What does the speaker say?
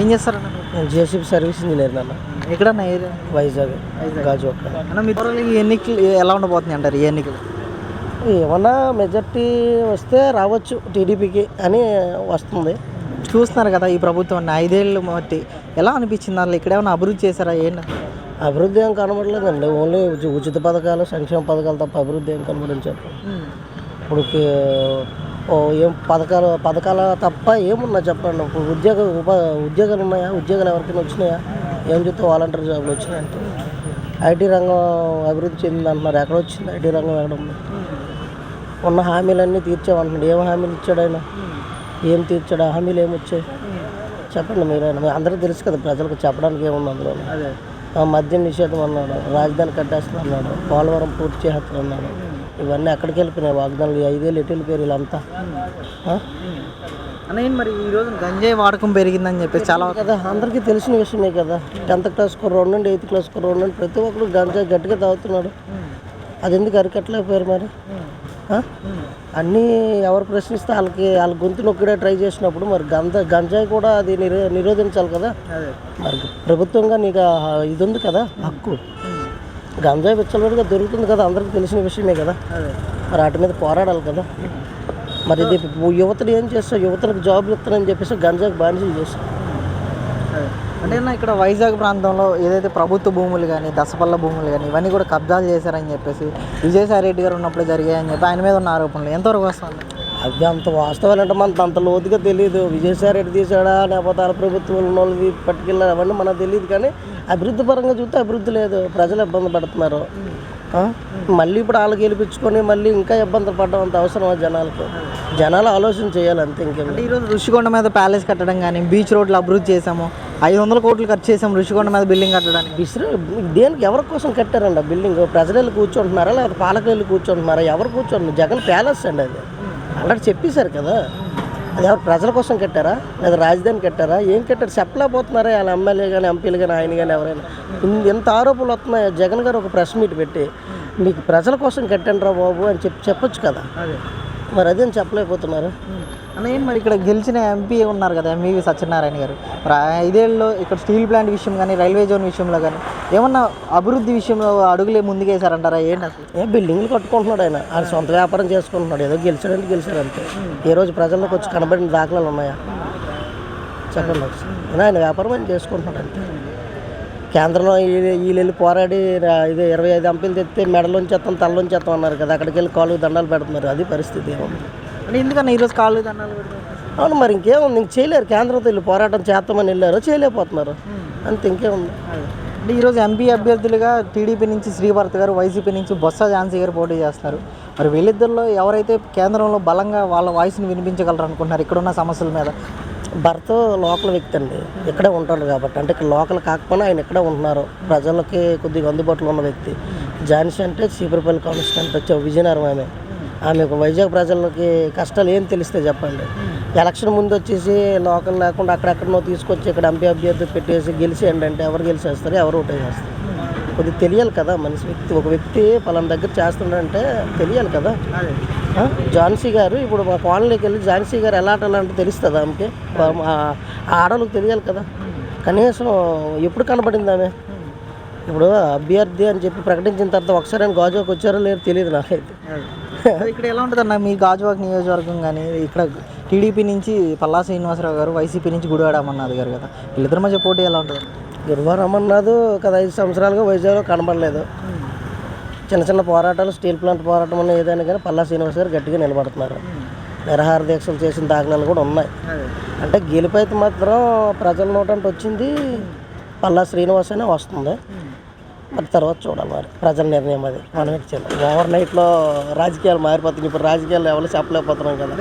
ఏం చేస్తారన్న మీరు? నేను జేసీబీ సర్వీస్ ఇంజనీర్ నాన్న. ఎక్కడన్నా ఏరియా? వైజాగ్. గాజువాక. అన్న మీ త్వరలో ఈ ఎన్నికలు ఎలా ఉండబోతున్నాయి అంటారు ఈ ఎన్నికలు? ఏమన్నా మెజార్టీ వస్తే రావచ్చు టీడీపీకి అని వస్తుంది. చూస్తున్నారు కదా ఈ ప్రభుత్వాన్ని ఐదేళ్ళు బట్టి ఎలా అనిపించింది వాళ్ళు ఇక్కడ ఏమైనా అభివృద్ధి చేశారా? ఏంటి అభివృద్ధి ఏం కనబడలేదండి. ఓన్లీ ఉచి- ఉచిత పథకాలు సంక్షేమ పథకాలు తప్ప అభివృద్ధి ఏం కనబడింది చెప్పండి ఇప్పుడు ఏం పథకాలు పథకాలు తప్ప ఏమున్నా చెప్పండి. ఇప్పుడు ఉద్యోగ ఉప ఉద్యోగాలు ఉన్నాయా? ఉద్యోగాలు ఎవరికైనా వచ్చినాయా? ఏం చెప్తే వాలంటీర్ జాబ్లు వచ్చినాయి అంటే ఐటీ రంగం అభివృద్ధి చెందింది అంటున్నారు. ఎక్కడ వచ్చింది ఐటీ రంగం ఎక్కడ ఉంది? ఉన్న హామీలన్నీ తీర్చామంటున్నాడు. ఏం హామీలు ఇచ్చాడు ఆయన? ఏం తీర్చాడు? హామీలు ఏమి వచ్చాయి? చెప్పండి మీరైనా మీ అందరికీ తెలుసు కదా ప్రజలకు చెప్పడానికి ఏముంది అందులో. మద్యం నిషేధం అన్నాడు. రాజధాని కట్టేస్తున్నా అన్నాడు పోలవరం పూర్తి చేస్తున్నా అన్నాడు ఇవన్నీ ఎక్కడికి వెళ్ళిపోయినాయి? వాగ్దానాలు ఐదేళ్ళు ఎటు వెళ్ళిపోయారు వీళ్ళంతా? అన్న మరి ఈ రోజు గంజాయి వాడకం పెరిగిందని చెప్పేసి చాలా కదా. అందరికీ తెలిసిన విషయమే కదా. టెన్త్ క్లాస్ కుర్రోడు నుండి ఎయిత్ క్లాస్ కుర్రోడు నుండి ప్రతి ఒక్కరు గంజా గట్టిగా తాగుతున్నాడు అది ఎందుకు అరికట్టలేకపోయారు మరి? అన్నీ ఎవరు ప్రశ్నిస్తే వాళ్ళకి వాళ్ళ గొంతు నొక్కిడే ట్రై చేసినప్పుడు మరి గంజ గంజాయి కూడా అది నిరో నిరోధించాలి కదా. మరి ప్రభుత్వంగా నీకు ఇది ఉంది కదా హక్కు. గంజాయి విచ్చలవిడిగా దొరుకుతుంది కదా అందరికీ తెలిసిన విషయమే కదా. మరి వాటి మీద పోరాడాలి కదా. మరి ఇది యువతలు ఏం చేస్తావు? యువతలకు జాబ్లు ఇస్తానని చెప్పేసి గంజాకి బానిసలు చేస్తాం అంటే నా ఇక్కడ వైజాగ్ ప్రాంతంలో ఏదైతే ప్రభుత్వ భూములు కానీ దసపల్ల భూములు కానీ ఇవన్నీ కూడా కబ్జాలు చేశారని చెప్పేసి విజయసాయి రెడ్డి గారు ఉన్నప్పుడు జరిగాయని చెప్పి ఆయన మీద ఉన్న ఆరోపణలు ఎంతవరకు వస్తుంది అవి అంత వాస్తవాలు అంటే మనకు అంత లోతుగా తెలియదు విజయసాయి రెడ్డి తీసాడా లేకపోతే వాళ్ళ ప్రభుత్వం వాళ్ళది పట్టుకెళ్ళారు అవన్నీ మనకు తెలియదు కానీ అభివృద్ధి పరంగా చూస్తే అభివృద్ధి లేదు. ప్రజలు ఇబ్బంది పడుతున్నారు. ఆ? మళ్ళీ ఇప్పుడు వాళ్ళకి గెలిపించుకొని మళ్ళీ ఇంకా ఇబ్బంది పడడం అంత అవసరం జనాలకు. జనాలు ఆలోచన చేయాలి అంతే ఇంకేం అంటే ఈరోజు ఋషికొండ మీద ప్యాలెస్ కట్టడం కానీ బీచ్ రోడ్లు అభివృద్ధి చేసాము ఐదు వందల కోట్లు ఖర్చు చేసాము ఋషికొండ మీద బిల్డింగ్ కట్టడానికి. విసిరి దేనికి ఎవరి కోసం కట్టారండి ఆ బిల్డింగ్? ప్రజలు వెళ్ళి కూర్చుంటున్నారా లేకపోతే పాలకులు వెళ్ళి కూర్చుంటున్నారా? ఎవరు కూర్చుంటున్నారు? జగన్ ప్యాలెస్ అండి అది. ఆల్రెడీ చెప్పేశారు కదా. అది ఎవరు ప్రజల కోసం కట్టారా? లేదా రాజధాని కట్టారా? ఏం కట్టారు? చెప్పలేకపోతున్నారా వాళ్ళ ఎమ్మెల్యే కానీ ఎంపీలు కానీ ఆయన కానీ ఎవరైనా. ఇంత ఎంత ఆరోపణలు వస్తున్నాయి. జగన్ గారు ఒక ప్రెస్ మీట్ పెట్టి మీకు ప్రజల కోసం కట్టండి రా బాబు అని చెప్పి చెప్పొచ్చు కదా. మరి అదేం చెప్పలేకపోతున్నారు. అన్న మరి ఇక్కడ గెలిచిన ఎంపీ ఉన్నారు కదా ఎంవివి సత్యనారాయణ గారు. మరి ఐదేళ్ళలో ఇక్కడ స్టీల్ ప్లాంట్ విషయం కానీ రైల్వే జోన్ విషయంలో కానీ ఏమన్నా అభివృద్ధి విషయంలో అడుగులే ముందుకేసారంటారా ఏంటి అసలు? ఏ బిల్డింగ్లు కట్టుకుంటున్నాడు ఆయన. ఆయన సొంత వ్యాపారం చేసుకుంటున్నాడు. ఏదో గెలిచాడంటే గెలిచాడు అంతే ఏ రోజు ప్రజల్లోకి వచ్చి కనబడిన దాఖలాలు ఉన్నాయా? చెప్పండి ఆయన వ్యాపారం ఆయన చేసుకుంటున్నాడు అంతే కేంద్రంలో వీళ్ళు పోరాడి ఇది ఇరవై ఐదు ఎంపీలు తెస్తే మెడలోంచి ఎత్తాం తలలోంచి ఎత్తాం అన్నారు కదా. అక్కడికి వెళ్ళి కాలు దండాలు పెడుతున్నారు. అది పరిస్థితి ఏముంది? అంటే ఎందుకన్నా ఈరోజు కాళ్ళు దండాలు అవును మరి ఇంకేముంది? ఇంక చేయలేరు. కేంద్రంతో వీళ్ళు పోరాటం చేస్తామని వెళ్ళారు. చేయలేకపోతున్నారు. అంతే ఇంకేముంది? అంటే ఈరోజు ఎంపీ అభ్యర్థులుగా టీడీపీ నుంచి శ్రీభరత్ గారు వైసీపీ నుంచి బొత్స ఝాన్సీ గారు పోటీ చేస్తున్నారు. మరి వీళ్ళిద్దరిలో ఎవరైతే కేంద్రంలో బలంగా వాళ్ళ వాయిస్ని వినిపించగలరు అనుకుంటున్నారు ఇక్కడున్న సమస్యల మీద. భర్త లోకల్ వ్యక్తి అండి. ఇక్కడే ఉంటాడు కాబట్టి. అంటే ఇక్కడ లోకల్ కాకపోయినా ఆయన ఇక్కడే ఉంటున్నారు. ప్రజలకి కొద్దిగా అందుబాటులో ఉన్న వ్యక్తి. ఝాన్సీ అంటే చీపురపల్లి కాన్స్టిట్యూంట్ వచ్చే విజయనగరం ఆమె. ఆమెకు వైజాగ్ ప్రజలకి కష్టాలు ఏం తెలిస్తే చెప్పండి. ఎలక్షన్ ముందు వచ్చేసి లోకల్ లేకుండా అక్కడెక్కడనో తీసుకొచ్చి ఇక్కడ ఎంపీ అభ్యర్థి పెట్టేసి గెలిచేయండి అంటే ఎవరు గెలిచేస్తారు? ఎవరు ఓటే చేస్తారు కొద్దిగా తెలియాలి కదా మనిషి వ్యక్తి. ఒక వ్యక్తి పలానా దగ్గర చేస్తున్నాడంటే తెలియాలి కదా. ఝాన్సీ గారు ఇప్పుడు మా కాలనీకి వెళ్ళి ఝాన్సీ గారు ఎలా అంటే తెలుస్తుంది ఆమెకి? ఆ ఆ ఆడవాళ్ళకి తెలియాలి కదా. కనీసం ఎప్పుడు కనబడింది ఆమె? ఇప్పుడు అభ్యర్థి అని చెప్పి ప్రకటించిన తర్వాత ఒకసారి ఆయన గాజువాకి వచ్చారో లేదో తెలియదు నాకైతే. ఇక్కడ ఎలా ఉంటుంది అన్న మీ గాజువాక నియోజకవర్గం కానీ ఇక్కడ టీడీపీ నుంచి పల్లా శ్రీనివాసరావు గారు వైసీపీ నుంచి గుడివాడ అమర్నాథ్ గారు కదా. వీళ్ళిద్దరి మధ్య పోటీ ఎలా ఉంటుంది? గురువారం అమర్నాథ్ కదా ఐదు సంవత్సరాలుగా వైజాగ్లో కనబడలేదు. చిన్న చిన్న పోరాటాలు స్టీల్ ప్లాంట్ పోరాటం ఉన్న ఏదైనా కానీ పల్లా శ్రీనివాస్ గారు గట్టిగా నిలబడుతున్నారు. నిరహార దీక్షలు చేసిన దాఖలాలు కూడా ఉన్నాయి. అంటే గెలిపైతే మాత్రం ప్రజల నోటంటే వచ్చింది పల్లా శ్రీనివాస్ అనే వస్తుంది. మరి తర్వాత చూడాలి మరి. ప్రజల నిర్ణయం అది. మనం చేయాలి? ఓవర్ నైట్లో రాజకీయాలు మారిపోతున్నాయి. ఇప్పుడు రాజకీయాలు ఎవరు చెప్పలేకపోతున్నాం కదా.